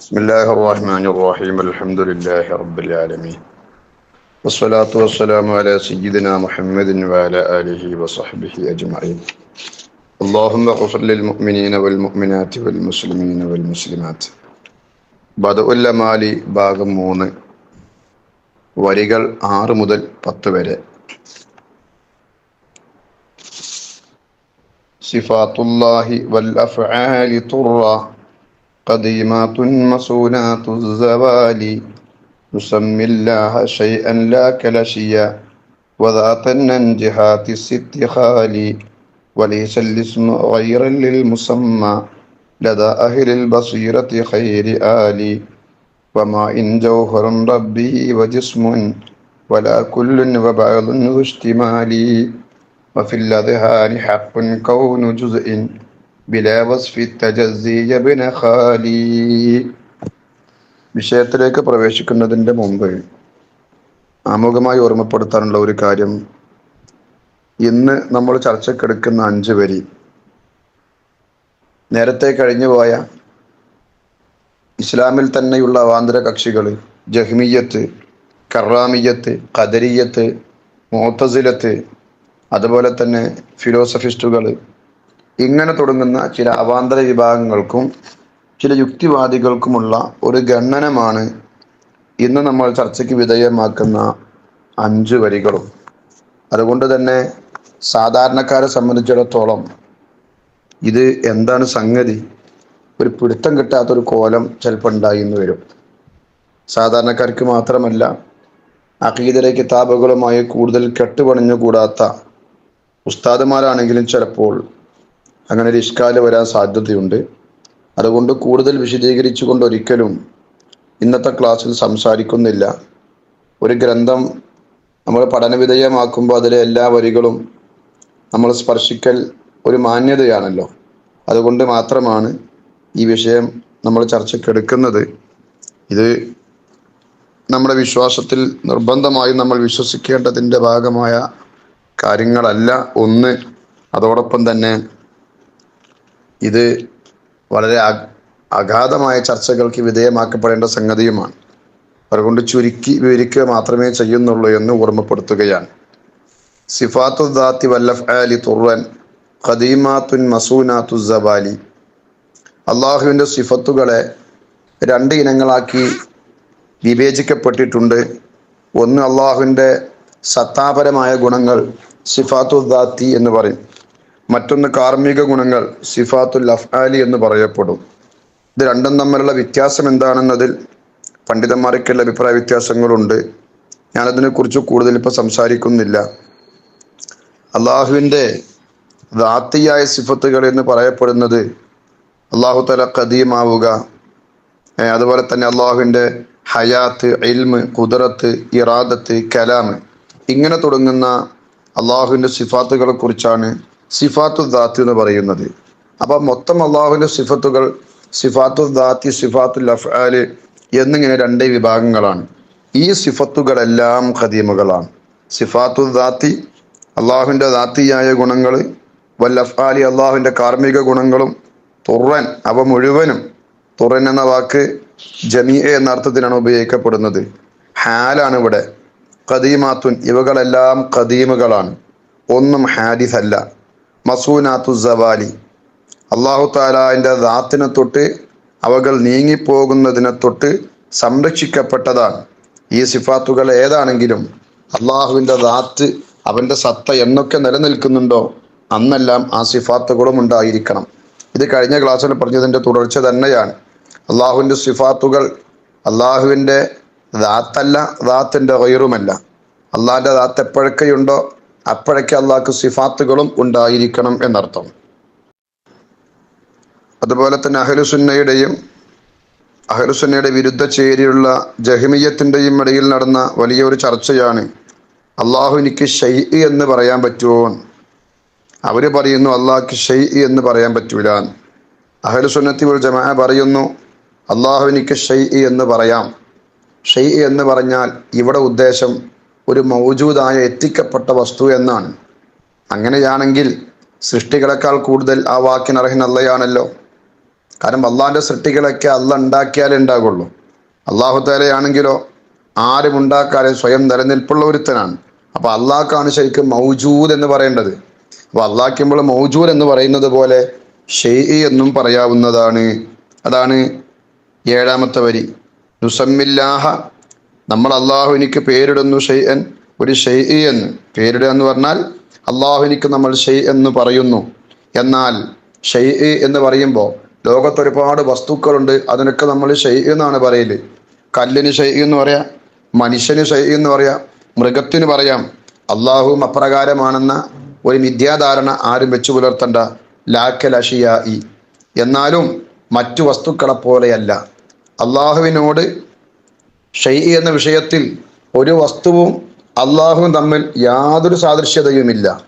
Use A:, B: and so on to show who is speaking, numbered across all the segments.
A: بسم الله الرحمن الرحيم الحمد لله رب العالمين والصلاة والسلام على سيدنا محمد وعلى آله وصحبه أجمعين اللهم اغفر للمؤمنين والمؤمنات والمسلمين والمسلمات ബദഉല്ലമാലി ഭാഗം മൂന്ന് വരികൾ ആറ് മുതൽ പത്ത് വരെ സിഫാത്തുല്ലാഹി വൽ അഫ്ആലി തുറ قديمات مصونات الزوال نسمي الله شيئا لا كالأشياء وذات الننجحات الست خالي وليس الاسم غيرا للمسمى لدى أهل البصيرة خير آلي وما إن جوهر ربه وجسم ولا كل وبعض ذو اشتمال وفي الأذهان حق كون جزء بلا وصف التجزي يا ابن خالي വിഷയത്തിലേക്ക് പ്രവേശിക്കുന്നതിൻ്റെ മുമ്പ് ആമുഖമായി ഓർമ്മപ്പെടുത്താനുള്ള ഒരു കാര്യം ഇന്ന് നമ്മൾ ചർച്ചക്കെടുക്കുന്ന അഞ്ച് വരി നേരത്തെ കഴിഞ്ഞുപോയ ഇസ്ലാമിൽ തന്നെയുള്ള അവാന്തര കക്ഷികൾ ജഹ്മിയത്ത് കറാമിയത്ത് ഖദരിയത്ത് മോത്തസിലത്ത് അതുപോലെ തന്നെ ഫിലോസഫിസ്റ്റുകൾ ഇങ്ങനെ തുടങ്ങുന്ന ചില അവാന്തര വിഭാഗങ്ങൾക്കും ചില യുക്തിവാദികൾക്കുമുള്ള ഒരു ഗണ്ണനമാണ് ഇന്ന് നമ്മൾ ചർച്ചയ്ക്ക് വിധേയമാക്കുന്ന അഞ്ച് വരികളും. അതുകൊണ്ട് തന്നെ സാധാരണക്കാരെ സംബന്ധിച്ചിടത്തോളം ഇത് എന്താണ് സംഗതി? ഒരു പിടുത്തം കിട്ടാത്തൊരു കോലം ചിലപ്പോൾ ഉണ്ടായി എന്ന് വരും. സാധാരണക്കാർക്ക് മാത്രമല്ല അഖീതര കിതാബുകളുമായി കൂടുതൽ കെട്ടുപണിഞ്ഞുകൂടാത്ത ഉസ്താദുമാരാണെങ്കിലും ചിലപ്പോൾ അങ്ങനെ ഒരു ഇഷ്കാൽ വരാൻ സാധ്യതയുണ്ട്. അതുകൊണ്ട് കൂടുതൽ വിശദീകരിച്ചുകൊണ്ട് ഒരിക്കലും ഇന്നത്തെ ക്ലാസ്സിൽ സംസാരിക്കുന്നില്ല. ഒരു ഗ്രന്ഥം നമ്മൾ പഠനവിധേയമാക്കുമ്പോൾ അതിലെ എല്ലാ വരികളും നമ്മൾ സ്പർശിക്കൽ ഒരു മാന്യതയാണല്ലോ. അതുകൊണ്ട് മാത്രമാണ് ഈ വിഷയം നമ്മൾ ചർച്ചയ്ക്കെടുക്കുന്നത് ഇത് നമ്മുടെ വിശ്വാസത്തിൽ നിർബന്ധമായും നമ്മൾ വിശ്വസിക്കേണ്ടതിന്റെ ഭാഗമായ കാര്യങ്ങളല്ല. ഒന്ന് അതോടൊപ്പം തന്നെ ഇത് വളരെ അഗാധമായ ചർച്ചകൾക്ക് വിധേയമാക്കപ്പെടേണ്ട സംഗതിയുമാണ്. അതുകൊണ്ട് ചുരുക്കി വിവരിക്കുക മാത്രമേ ചെയ്യുന്നുള്ളൂ എന്ന് ഓർമ്മപ്പെടുത്തുകയാണ്. സിഫാത്തു ദാത്തി വല്ലഫ് അലി തുറൻ ഖദീമാത്തുൻ മസൂനാത്തു ജബാലി അള്ളാഹുവിന്റെ സിഫത്തുകളെ രണ്ട് ഇനങ്ങളാക്കി വിവേചിക്കപ്പെട്ടിട്ടുണ്ട്. ഒന്ന് അള്ളാഹുവിന്റെ സത്താപരമായ ഗുണങ്ങൾ സിഫാത്തു ദാത്തി എന്ന് പറയും. മറ്റൊന്ന് കാർമ്മിക ഗുണങ്ങൾ സിഫാത്തുൽ അഫ്ആലി എന്ന് പറയപ്പെടും. ഇത് രണ്ടും തമ്മിലുള്ള വ്യത്യാസം എന്താണെന്നതിൽ പണ്ഡിതന്മാർക്കുള്ള അഭിപ്രായ വ്യത്യാസങ്ങളുണ്ട്. ഞാനതിനെക്കുറിച്ച് കൂടുതൽ ഇപ്പോൾ സംസാരിക്കുന്നില്ല. അള്ളാഹുവിന്റെ ദാത്തിയായ സിഫത്തുകൾ എന്ന് പറയപ്പെടുന്നത് അള്ളാഹു തല കദീമാവുക അതുപോലെ തന്നെ അള്ളാഹുവിന്റെ ഹയാത്ത് ഇൽമ് കുതിരത്ത് ഇറാദത്ത് കലാം ഇങ്ങനെ തുടങ്ങുന്ന അള്ളാഹുവിന്റെ സിഫാത്തുകളെ കുറിച്ചാണ് സിഫാത്തു ദാത്ത് എന്ന് പറയുന്നത്. അപ്പൊ മൊത്തം അള്ളാഹുവിന്റെ സിഫത്തുകൾ സിഫാത്തു ദാത്തി സിഫാത്തു ലഫാൽ എന്നിങ്ങനെ രണ്ട് വിഭാഗങ്ങളാണ്. ഈ സിഫത്തുകളെല്ലാം ഖദീമുകളാണ്. സിഫാത്തു ദാത്തി അള്ളാഹുവിന്റെ ദാത്തിയായ ഗുണങ്ങൾ വൽ അഫ്ആലി അള്ളാഹുവിന്റെ കാർമ്മിക ഗുണങ്ങളും തുറൻ അവ മുഴുവനും തുറൻ എന്ന വാക്ക് ജമീ എന്ന അർത്ഥത്തിലാണ് ഉപയോഗിക്കപ്പെടുന്നത്. ഹാലാണ് ഇവിടെ. ഖദീമാത്തുൻ ഇവകളെല്ലാം ഖദീമുകളാണ്. ഒന്നും ഹാദിസ് അല്ല മസൂനാത്തു സവാലി. അള്ളാഹു താലാന്റെ ദാത്തിനെ തൊട്ട് അവകൾ നീങ്ങിപ്പോകുന്നതിനെ തൊട്ട് സംരക്ഷിക്കപ്പെട്ടതാണ്. ഈ സിഫാത്തുകൾ ഏതാണെങ്കിലും അള്ളാഹുവിന്റെ ദാത്ത് അവന്റെ സത്ത എന്നൊക്കെ നിലനിൽക്കുന്നുണ്ടോ? അന്നെല്ലാം ആ സിഫാത്തുകളും ഉണ്ടായിരിക്കണം. ഇത് കഴിഞ്ഞ ക്ലാസ്സിൽ പറഞ്ഞതിന്റെ തുടർച്ച തന്നെയാണ്. അള്ളാഹുവിന്റെ സിഫാത്തുകൾ അള്ളാഹുവിന്റെ ദാത്തല്ല ദാത്തിന്റെ വയറുമല്ല അള്ളാഹിന്റെ ദാത്ത് എപ്പോഴൊക്കെയുണ്ടോ? അപ്പോഴൊക്കെ അള്ളാഹ്ക്ക് സിഫാത്തുകളും ഉണ്ടായിരിക്കണം എന്നർത്ഥം. അതുപോലെ തന്നെ അഹലുസുന്നയുടെയും അഹലുസുന്നയുടെ വിരുദ്ധ ചേരിയുള്ള ജഹ്മിയത്തിന്റെയും ഇടയിൽ നടന്ന വലിയൊരു ചർച്ചയാണ് അള്ളാഹു എനിക്ക് ഷെയ് എന്ന് പറയാൻ പറ്റുമോ അവർ പറയുന്നു അള്ളാഹ്ക്ക് ഷെയ് എന്ന് പറയാൻ പറ്റൂല. അഹലുസുന്നത്തി ഒരു ജമാ പറയുന്നു അള്ളാഹു എനിക്ക് ഷെയ് എന്ന് പറയാം. ഷെയ് എന്ന് പറഞ്ഞാൽ ഇവിടെ ഉദ്ദേശം ഒരു മൗജൂദായ എത്തിക്കപ്പെട്ട വസ്തു എന്നാണ്. അങ്ങനെയാണെങ്കിൽ സൃഷ്ടികളെക്കാൾ കൂടുതൽ ആ വാക്കിന് അർഹനല്ലയാണല്ലോ കാരണം അള്ളാഹിന്റെ സൃഷ്ടികളൊക്കെ അള്ള ഉണ്ടാക്കിയാലേ ഉണ്ടാകുള്ളൂ അള്ളാഹു താലയാണെങ്കിലോ ആരും ഉണ്ടാക്കാതെ സ്വയം നിലനിൽപ്പുള്ള ഒരുത്തനാണ്. അപ്പോൾ അള്ളാഹ്ക്കാണ് ശരിക്കും മൗജൂദ് എന്ന് പറയേണ്ടത്. അപ്പൊ അള്ളാഹ്ക്കുമ്പോൾ മൗജൂദ് എന്ന് പറയുന്നത് പോലെ ഷെയ് എന്നും പറയാവുന്നതാണ്. അതാണ് ഏഴാമത്തെ വരി. നുസമ്മില്ലാഹ നമ്മൾ അള്ളാഹുവിനിക്ക് പേരിടുന്നു ഷെയ്യൻ ഒരു ഷെയ് എന്ന്. പേരിടുക എന്ന് പറഞ്ഞാൽ അള്ളാഹുവിനിക്ക് നമ്മൾ ഷെയ് എന്ന് പറയുന്നു. എന്നാൽ ഷെയ് എന്ന് പറയുമ്പോൾ ലോകത്ത് ഒരുപാട് വസ്തുക്കളുണ്ട് അതിനൊക്കെ നമ്മൾ ഷെയ് എന്നാണ് പറയൽ. കല്ലിന് ഷെയ് എന്ന് പറയാം മനുഷ്യന് ഷെയ് എന്ന് പറയാം മൃഗത്തിന് പറയാം. അള്ളാഹുവും അപ്രകാരമാണെന്ന ഒരു മിഥ്യാധാരണ ആരും വെച്ചു പുലർത്തണ്ട. ലാക്കൽ അഷിയായി എന്നാലും മറ്റു വസ്തുക്കളെ പോലെയല്ല. അള്ളാഹുവിനോട് ഷെയ് എന്ന വിഷയത്തിൽ ഒരു വസ്തുവും അള്ളാഹുവും തമ്മിൽ യാതൊരു സാദൃശ്യതയുമില്ല.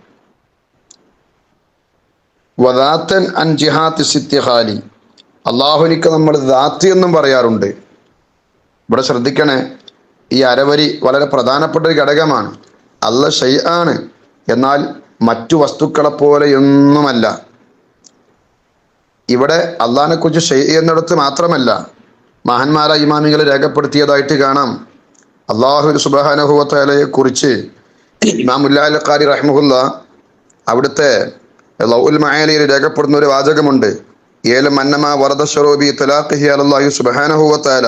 A: വദാത്തൻ അൻ ജിഹാത്ത് സിത്യഹാലി. അള്ളാഹുനിക്ക് നമ്മൾ ദാത്തി എന്നും പറയാറുണ്ട്. ഇവിടെ ശ്രദ്ധിക്കണേ ഈ അരവരി വളരെ പ്രധാനപ്പെട്ട ഒരു ഘടകമാണ്. അല്ല ഷെയ് ആണ്. എന്നാൽ മറ്റു വസ്തുക്കളെ പോലെയൊന്നുമല്ല ഇവിടെ അള്ളഹാനെ കുറിച്ച് ഷെയ് എന്നിടത്ത് മാത്രമല്ല മഹാന്മാരായ ഇമാമികൾ രേഖപ്പെടുത്തിയതായിട്ട് കാണാം. അള്ളാഹു സുബാനഹുവത്തലയെ കുറിച്ച് ഇമാമുല്ലാ ഖാരി റഹ്മുല്ല അവിടുത്തെ ലൗൽ മഹാലയിൽ രേഖപ്പെടുന്ന ഒരു വാചകമുണ്ട്. ഏലം അന്നമ വറദ ഷറോബി തലാഖിഹി അലല്ലാഹു സുബ്ഹാനഹു വതആല.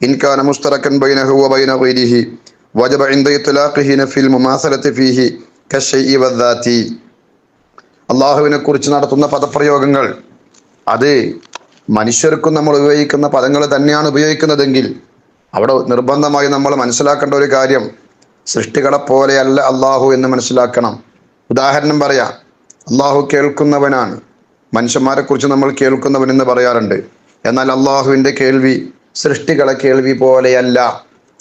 A: ഇൻ കാന മുസ്തറക്കൻ ബൈനഹു വബൈന ഗൈരിഹി. വജബ ഇൻദ ഇത്ലാഖിഹി നഫിൽ മുമാസലത്തി ഫീഹി കശൈഇ വദാതി അള്ളാഹുവിനെ കുറിച്ച് നടത്തുന്ന പദപ്രയോഗങ്ങൾ അത് മനുഷ്യർക്കും നമ്മൾ ഉപയോഗിക്കുന്ന പദങ്ങൾ തന്നെയാണ് ഉപയോഗിക്കുന്നതെങ്കിൽ അവിടെ നിർബന്ധമായി നമ്മൾ മനസ്സിലാക്കേണ്ട ഒരു കാര്യം സൃഷ്ടികളെ പോലെയല്ല അള്ളാഹു എന്ന് മനസ്സിലാക്കണം. ഉദാഹരണം പറയാം അള്ളാഹു കേൾക്കുന്നവനാണ്. മനുഷ്യന്മാരെ കുറിച്ച് നമ്മൾ കേൾക്കുന്നവൻ എന്ന് പറയാറുണ്ട്. എന്നാൽ അള്ളാഹുവിന്റെ കേൾവി സൃഷ്ടികളെ കേൾവി പോലെയല്ല.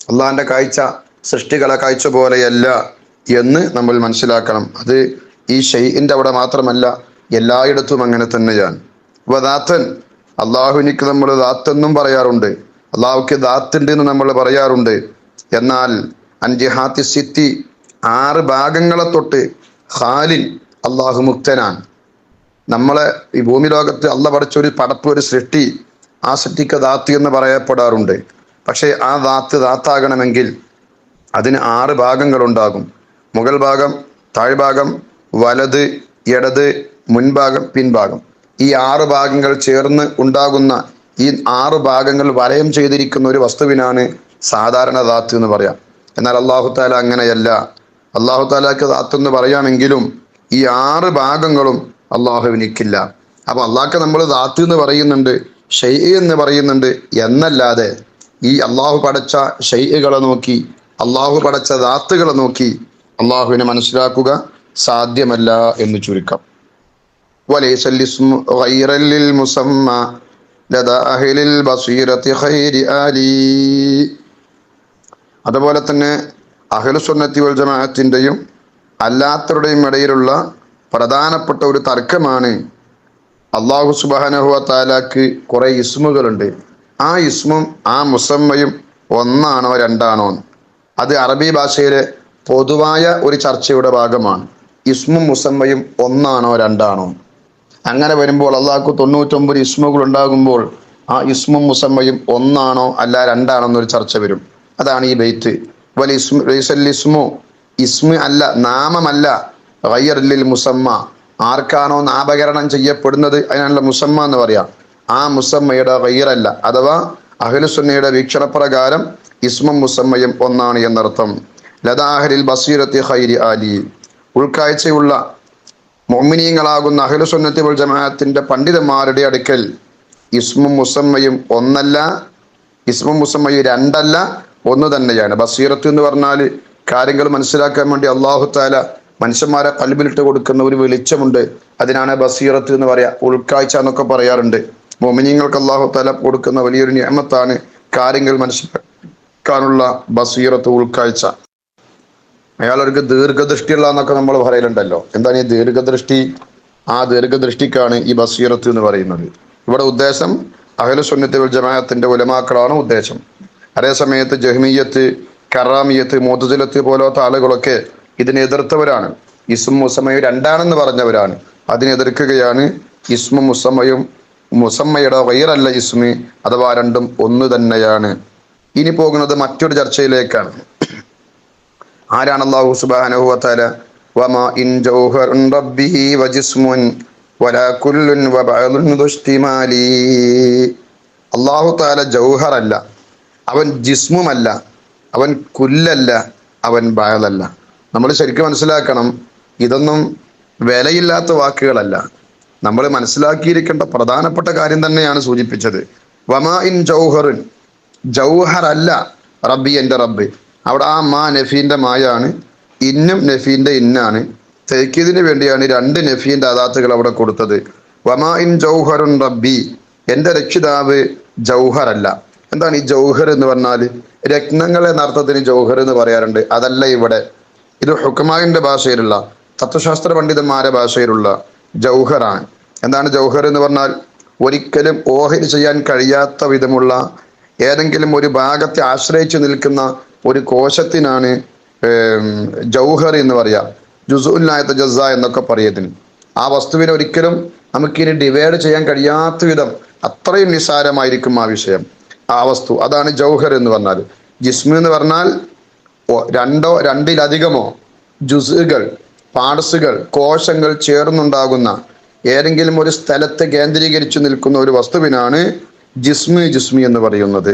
A: അള്ളാഹിന്റെ കാഴ്ച സൃഷ്ടികളെ കാഴ്ച പോലെയല്ല എന്ന് നമ്മൾ മനസ്സിലാക്കണം. അത് ഈ ഷെയ്ന്റെ അവിടെ മാത്രമല്ല എല്ലായിടത്തും അങ്ങനെ തന്നെയാണ്. അപ്പോൾ ദാത്തൻ അള്ളാഹുവിനിക്ക് നമ്മൾ ദാത്തെന്നും പറയാറുണ്ട്. അള്ളാഹുക്ക് ദാത്തുണ്ട് എന്ന് നമ്മൾ പറയാറുണ്ട്. എന്നാൽ അൻജിഹാത്തി സിത്തി ആറ് ഭാഗങ്ങളെ തൊട്ട് ഖാലിൻ അള്ളാഹു മുക്തനാണ്. നമ്മളെ ഈ ഭൂമി ലോകത്ത് അള്ള പഠിച്ചൊരു പടപ്പ് ഒരു സൃഷ്ടി ആ സൃഷ്ടിക്ക് ദാത്ത് എന്ന് പറയപ്പെടാറുണ്ട്. പക്ഷേ ആ ദാത്ത് ദാത്താകണമെങ്കിൽ അതിന് ആറ് ഭാഗങ്ങളുണ്ടാകും. മുകൾ ഭാഗം താഴ്ഭാഗം വലത് ഇടത് മുൻഭാഗം പിൻഭാഗം. ഈ ആറ് ഭാഗങ്ങൾ ചേർന്ന് ഉണ്ടാകുന്ന ഈ ആറ് ഭാഗങ്ങൾ വലയം ചെയ്തിരിക്കുന്ന ഒരു വസ്തുവിനാണ് സാധാരണ ധാത്ത് എന്ന് പറയാം. എന്നാൽ അള്ളാഹു താല അങ്ങനെയല്ല. അള്ളാഹു താലാക്ക് ദാത്ത് എന്ന് പറയുകയാണെങ്കിലും ഈ ആറ് ഭാഗങ്ങളും അള്ളാഹുവിനിക്കില്ല അപ്പൊ അള്ളാഹ്ക്ക് നമ്മൾ ധാത്ത് എന്ന് പറയുന്നുണ്ട് ഷെയ് എന്ന് പറയുന്നുണ്ട് എന്നല്ലാതെ ഈ അള്ളാഹു പടച്ച ഷെയ്കളെ നോക്കി അള്ളാഹു പടച്ച ദാത്തുകളെ നോക്കി അള്ളാഹുവിനെ മനസ്സിലാക്കുക സാധ്യമല്ല എന്ന് ചുരുക്കം. وليس الاسم غيرا للمسمى لدى أهل البصيرة خير آلي അതുപോലെ തന്നെ അഹ്ലുസുന്നത്തി വൽ ജമാഅത്തിൻ്റെയും അല്ലാത്തവരുടെയും ഇടയിലുള്ള പ്രധാനപ്പെട്ട ഒരു തർക്കമാണ് അള്ളാഹു സുബാനഹുവ താലാക്ക് കുറെ ഇസ്മുകളുണ്ട് ആ ഇസ്മും ആ മുസമ്മയും ഒന്നാണോ രണ്ടാണോ അത് അറബി ഭാഷയിലെ പൊതുവായ ഒരു ചർച്ചയുടെ ഭാഗമാണ് ഇസ്മും മുസമ്മയും ഒന്നാണോ രണ്ടാണോ അങ്ങനെ വരുമ്പോൾ അള്ളാഹ്ക്ക് തൊണ്ണൂറ്റൊമ്പത് ഇസ്മുകൾ ഉണ്ടാകുമ്പോൾ ആ ഇസ്മും മുസമ്മയും ഒന്നാണോ അല്ല രണ്ടാണോ എന്നൊരു ചർച്ച വരും. അതാണ് ഈ ബെയ്ത്ത്. ഇസ്മു ഇസ്മു അല്ല നാമമല്ല റയ്യർലിൽ മുസമ്മ. ആർക്കാണോ നാമകരണം ചെയ്യപ്പെടുന്നത് അതിനാണല്ലോ മുസമ്മ എന്ന് പറയാം. ആ മുസമ്മയുടെ റയ്യറല്ല അഥവാ അഹ്ലുസുന്നയുടെ വീക്ഷണപ്രകാരം ഇസ്മും മുസമ്മയും ഒന്നാണ് എന്നർത്ഥം. ലതാഹരിൽ ബസീറത്തി ഹൈരി ആലി. ഉൾക്കാഴ്ചയുള്ള മൊമിനീങ്ങളാകുന്ന അഹ്ലുസുന്നത്തി വൽ ജമാഅത്തിന്റെ പണ്ഡിതന്മാരുടെ അടുക്കൽ ഇസ്മും മുസമ്മയും ഒന്നല്ല ഇസ്മും മുസമ്മയും രണ്ടല്ല ഒന്ന് തന്നെയാണ്. ബസീറത്ത് എന്ന് പറഞ്ഞാൽ കാര്യങ്ങൾ മനസ്സിലാക്കാൻ വേണ്ടി അള്ളാഹു താല മനുഷ്യന്മാരെ കൽബിലിട്ട് കൊടുക്കുന്ന ഒരു വെളിച്ചമുണ്ട്. അതിനാണ് ബസീറത്ത് എന്ന് പറയാ. ഉൾക്കാഴ്ച എന്നൊക്കെ പറയാറുണ്ട്. മൊമിനിങ്ങൾക്ക് അള്ളാഹു താല കൊടുക്കുന്ന വലിയൊരു നിയമത്താണ് കാര്യങ്ങൾ മനസ്സിലാക്കാനുള്ള ബസീറത്ത് ഉൾക്കാഴ്ച. അയാളൊരു ദീർഘദൃഷ്ടിയുള്ള എന്നൊക്കെ നമ്മൾ പറയലുണ്ടല്ലോ. എന്താണ് ഈ ദീർഘദൃഷ്ടി? ആ ദീർഘദൃഷ്ടിക്കാണ് ഈ ബസീറത്ത് എന്ന് പറയുന്നത്. ഇവിടെ ഉദ്ദേശം അഹലുസുന്നത്തി വൽ ജമാഅത്തിന്റെ ഉലമാക്കളാണ് ഉദ്ദേശം. അതേ സമയത്ത് ജഹ്മീയത്ത് കറാമിയത്ത് മോതുജലത്ത് പോലത്തെ ആളുകളൊക്കെ ഇതിനെ എതിർത്തവരാണ്. ഇസ്മും മുസമ്മയും രണ്ടാണെന്ന് പറഞ്ഞവരാണ്. അതിനെ എതിർക്കുകയാണ് ഇസ്മും മുസമയും മുസമ്മയുടെ വൈറല്ല ഇസ്മി അഥവാ രണ്ടും ഒന്ന് തന്നെയാണ്. ഇനി പോകുന്നത് മറ്റൊരു ചർച്ചയിലേക്കാണ്. ആരാണ് അള്ളാഹു സുബ്ഹാനഹു വതആല? വമാ ഇൻ ജൗഹറുൻ റബ്ബിഹി വജിസ്മുൻ വലാ വബഅലുൻ ദുഷ്തിമാലി. അള്ളാഹു താല ജൗഹറല്ല അവൻ ജിസ്മുമല്ല അവൻ കുല്ലല്ല അവൻ ബയലല്ല നമ്മൾ ശരിക്കും മനസ്സിലാക്കണം ഇതൊന്നും വിലയില്ലാത്ത വാക്കുകളല്ല. നമ്മൾ മനസ്സിലാക്കിയിരിക്കേണ്ട പ്രധാനപ്പെട്ട കാര്യം തന്നെയാണ് സൂചിപ്പിച്ചത്. വമാ ഇൻ ജൗഹറുൻ ജൗഹർ അല്ല റബ്ബി എന്റെ റബ്ബ്. അവിടെ ആ മാ നഫീന്റെ മായാണ് ഇന്നും നഫീന്റെ ഇന്നാണ്. തേക്കിയതിന് വേണ്ടിയാണ് രണ്ട് നഫീന്റെ അദാത്തുകൾ അവിടെ കൊടുത്തത്. വമാ ഇൻ ജൗഹറുൻ റബ്ബി എന്റെ രക്ഷിതാവ് ജൗഹറല്ല. എന്താണ് ഈ ജൗഹർ എന്ന് പറഞ്ഞാൽ രത്നങ്ങൾ എന്ന അർത്ഥത്തിന് ജൗഹർ എന്ന് പറയാറുണ്ട്. അതല്ല ഇവിടെ. ഇത് ഹുക്കമാവിന്റെ ഭാഷയിലുള്ള തത്വശാസ്ത്ര പണ്ഡിതന്മാരുടെ ഭാഷയിലുള്ള ജൗഹറാണ്. എന്താണ് ജൗഹർ എന്ന് പറഞ്ഞാൽ? ഒരിക്കലും ഓഹരി ചെയ്യാൻ കഴിയാത്ത വിധമുള്ള ഏതെങ്കിലും ഒരു ഭാഗത്തെ ആശ്രയിച്ചു നിൽക്കുന്ന ഒരു കോശത്തിനാണ് ജൗഹർ എന്ന് പറയാം. ജുസുല്ലായത്ത ജസ എന്നൊക്കെ പറയതിന് ആ വസ്തുവിനെ ഒരിക്കലും നമുക്കിനി ഡിവൈഡ് ചെയ്യാൻ കഴിയാത്ത വിധം അത്രയും നിസാരമായിരിക്കും ആ വിഷയം ആ വസ്തു. അതാണ് ജൗഹർ എന്ന് പറഞ്ഞാൽ ജിസ്മു എന്ന് പറഞ്ഞാൽ രണ്ടോ രണ്ടിലധികമോ ജുസുകൾ പാർട്സുകൾ കോശങ്ങൾ ചേർന്നുണ്ടാകുന്ന ഏതെങ്കിലും ഒരു സ്ഥലത്ത് കേന്ദ്രീകരിച്ചു നിൽക്കുന്ന ഒരു വസ്തുവിനാണ് ജിസ്മി ജിസ്മി എന്ന് പറയുന്നത്.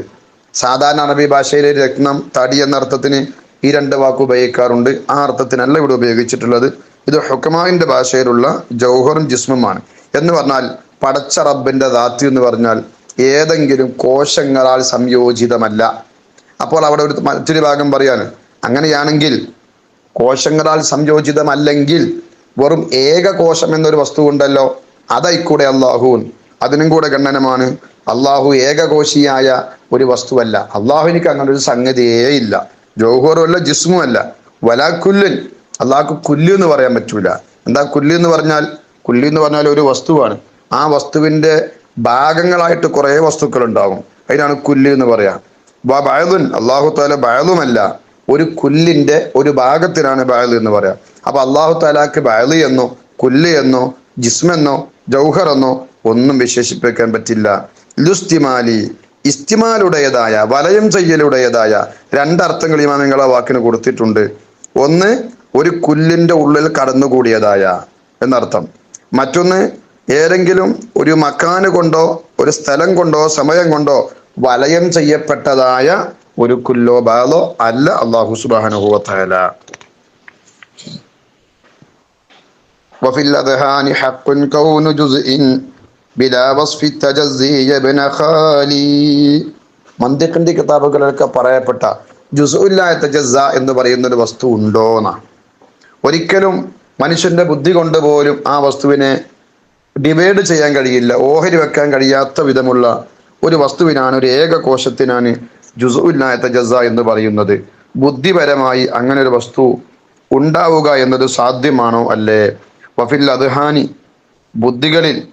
A: സാധാരണ അറബി ഭാഷയിലെ രത്നം തടി എന്ന അർത്ഥത്തിന് ഈ രണ്ട് വാക്ക് ഉപയോഗിക്കാറുണ്ട്. ആ അർത്ഥത്തിനല്ല ഇവിടെ ഉപയോഗിച്ചിട്ടുള്ളത്. ഇത് ഹുക്കമാവിന്റെ ഭാഷയിലുള്ള ജൗഹറും ജിസ്മുമാണ്. എന്ന് പറഞ്ഞാൽ പടച്ച റബ്ബിന്റെ ദാത്തി എന്ന് പറഞ്ഞാൽ ഏതെങ്കിലും കോശങ്ങളാൽ സംയോജിതമല്ല. അപ്പോൾ അവിടെ ഒരു മറ്റൊരു ഭാഗം പറയാണ് അങ്ങനെയാണെങ്കിൽ കോശങ്ങളാൽ സംയോജിതമല്ലെങ്കിൽ വെറും ഏക കോശം എന്നൊരു വസ്തു ഉണ്ടല്ലോ. അതായിക്കൂടെ അള്ളാഹുൻ അതിനും കൂടെ ഖണ്ഡനമാണ്. അള്ളാഹു ഏകകോശിയായ ഒരു വസ്തുവല്ല. അള്ളാഹുവിനിക്ക് അങ്ങനെ ഒരു സംഗതിയേ ഇല്ല. ജോഹറും ജിസ്മുമല്ല. ജിസ്മും അല്ല വലാക്കുല്ലുൻ അള്ളാഹ്ക്ക് കുല്ലു എന്ന് പറയാൻ പറ്റൂല. എന്താ കുല്ലു എന്ന് പറഞ്ഞാൽ? കുല്ലു എന്ന് പറഞ്ഞാൽ ഒരു വസ്തുവാണ്. ആ വസ്തുവിന്റെ ഭാഗങ്ങളായിട്ട് കുറേ വസ്തുക്കൾ ഉണ്ടാകും അതിനാണ് കുല്ലു എന്ന് പറയാം. ബയലുൻ അള്ളാഹു താല ബയലുമല്ല ഒരു കുല്ലിന്റെ ഒരു ഭാഗത്തിനാണ് ബയൽ എന്ന് പറയാം. അപ്പൊ അള്ളാഹു താലാക്ക് ബയൽ എന്നോ കുല്ല് എന്നോ ജിസ്മെന്നോ ജൗഹർ എന്നോ ഒന്നും വിശേഷിപ്പിക്കാൻ പറ്റില്ല ലുസ്തിമാലി ഇസ്തിമാലുടേതായ വലയം ചെയ്യലുടേതായ രണ്ടർത്ഥങ്ങൾ ഇമാമിങ്ങൾ ആ വാക്കിന് കൊടുത്തിട്ടുണ്ട് ഒന്ന് ഒരു കുല്ലിന്റെ ഉള്ളിൽ കടന്നുകൂടിയതായ എന്നർത്ഥം മറ്റൊന്ന് ഏതെങ്കിലും ഒരു മക്കാന് കൊണ്ടോ ഒരു സ്ഥലം കൊണ്ടോ സമയം കൊണ്ടോ വലയം ചെയ്യപ്പെട്ടതായ ഒരു കുല്ലോ ബാലോ അല്ല അള്ളാഹു സുബാനുഭവത്തല وفي الأذهان حق كون جزء ബിലാ വസ്ഫി തജസ്സിബിന ഖാലി. മന്ദിഖിന്റെ കിതാബുകളിലൊക്കെ പറയപ്പെട്ട ജുസുല്ലായ തജസ്സ എന്ന് പറയുന്ന ഒരു വസ്തു ഉണ്ടോ എന്നാണ് ഒരിക്കലും മനുഷ്യന്റെ ബുദ്ധി കൊണ്ട് പോലും ആ വസ്തുവിനെ ഡിവൈഡ് ചെയ്യാൻ കഴിയില്ല ഓഹരി വെക്കാൻ കഴിയാത്ത വിധമുള്ള ഒരു വസ്തുവിനാണ് ഒരു ഏകകോശത്തിനാണ് ജുസുല്ലായ തജസ്സ എന്ന് പറയുന്നത്. ബുദ്ധിപരമായി അങ്ങനെ ഒരു വസ്തു ഉണ്ടാവുക എന്നത് സാധ്യമാണോ അല്ലേ? വഫിൽ അദ്ഹാനി ബുദ്ധികളിൽ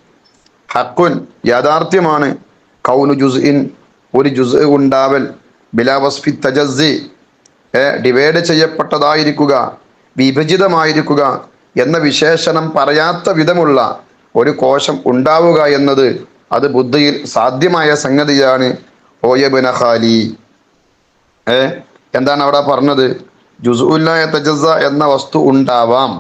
A: ഹക്കുൻ യാഥാർത്ഥ്യമാണ്. കൗനു ജുസ് ഇൻ ഒരു ജുസ് ഉണ്ടാവൽ ബിലാവസ്ഫി തജസ്സി ഡിവൈഡ് ചെയ്യപ്പെട്ടതായിരിക്കുക വിഭജിതമായിരിക്കുക എന്ന വിശേഷണം പറയാത്ത വിധമുള്ള ഒരു കോശം ഉണ്ടാവുക എന്നത് അത് ബുദ്ധിയിൽ സാധ്യമായ സംഗതിയാണ് ഓയബിന ഖാലി. ഏ എന്താണ് അവിടെ പറഞ്ഞത്? ജുസുല്ലായ തജസ്സ എന്ന വസ്തു ഉണ്ടാവാം.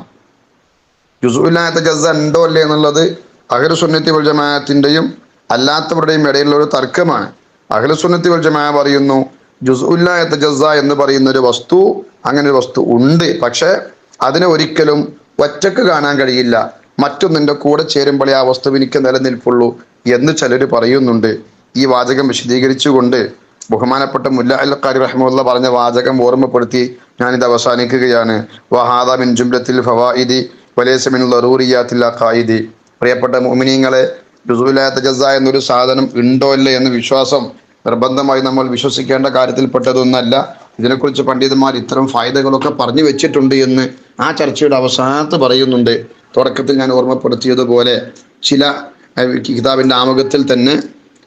A: ജുസുല്ലായ തജസ്സ ഉണ്ടോ അല്ലേ എന്നുള്ളത് അഹ്ലുസുന്നത്തി വൽ ജമാഅത്തിന്റെയും അല്ലാത്തവരുടെയും ഇടയിലുള്ള ഒരു തർക്കമാണ്. അഹ്ലുസുന്നത്തി വൽ ജമാഅ പറയുന്നു ജുസുല്ലായ ജസ എന്ന് പറയുന്ന ഒരു വസ്തു അങ്ങനെ ഒരു വസ്തു ഉണ്ട്. പക്ഷേ അതിനെ ഒരിക്കലും ഒറ്റയ്ക്ക് കാണാൻ കഴിയില്ല. മറ്റൊന്നിന്റെ കൂടെ ചേരുമ്പോഴേ ആ വസ്തുവിനിക്ക് നിലനിൽപ്പുള്ളൂ എന്ന് ചിലർ പറയുന്നുണ്ട്. ഈ വാചകം വിശദീകരിച്ചുകൊണ്ട് ബഹുമാനപ്പെട്ട മുല്ല അൽ ഖാരി പറഞ്ഞ വാചകം ഓർമ്മപ്പെടുത്തി ഞാനിത് അവസാനിക്കുകയാണ്. വഹാദ മിൻ ജുംലത്തിൽ ഫവായിദി വലേസ മിൻ ലറൂറിയാത്തിൽ ഖായിദി പ്രിയപ്പെട്ട മുഅ്മിനീങ്ങളെ റുസൂലാത്ത ജസ എന്നൊരു സാധനം ഉണ്ടോ ഇല്ലേ എന്ന വിശ്വാസം നിർബന്ധമായി നമ്മൾ വിശ്വസിക്കേണ്ട കാര്യത്തിൽപ്പെട്ടതൊന്നല്ല. ഇതിനെക്കുറിച്ച് പണ്ഡിതന്മാർ ഇത്തരം ഫായ്ദകളൊക്കെ പറഞ്ഞു വെച്ചിട്ടുണ്ട് എന്ന് ആ ചർച്ചയുടെ അവസാനത്ത് പറയുന്നുണ്ട്. തുടക്കത്തിൽ ഞാൻ ഓർമ്മപ്പെടുത്തിയതുപോലെ ചില കിതാബിന്റെ ആമുഖത്തിൽ തന്നെ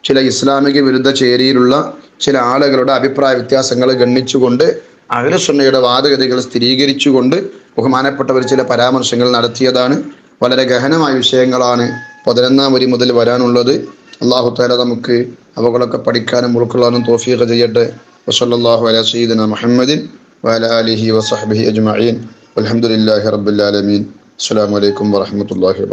A: ചില ഇസ്ലാമിക വിരുദ്ധ ചേരിയിലുള്ള ചില ആളുകളുടെ അഭിപ്രായ വ്യത്യാസങ്ങൾ ഗണ്ണിച്ചുകൊണ്ട് അഖിലസുന്നയുടെ വാദഗതികൾ സ്ഥിരീകരിച്ചുകൊണ്ട് ബഹുമാനപ്പെട്ടവർ ചില പരാമർശങ്ങൾ നടത്തിയതാണ്. വളരെ ഗഹനമായ വിഷയങ്ങളാണ് പതിനൊന്നാം വരി മുതൽ വരാനുള്ളത്. അള്ളാഹു താല നമുക്ക് അവകളൊക്കെ പഠിക്കാനും ഉൾക്കൊള്ളാനും തോഫീഖ് ചെയ്യട്ടെ. വസല്ലാഹു അല സീദന മുഹമ്മദിൻ വഅല അലിഹി വസഹബിഹി അജ്മഈൻ. അൽഹംദുലില്ലാഹി റബ്ബിൽ ആലമീൻ. അസ്സലാമു അലൈക്കും വറഹ്മത്തുള്ളാഹി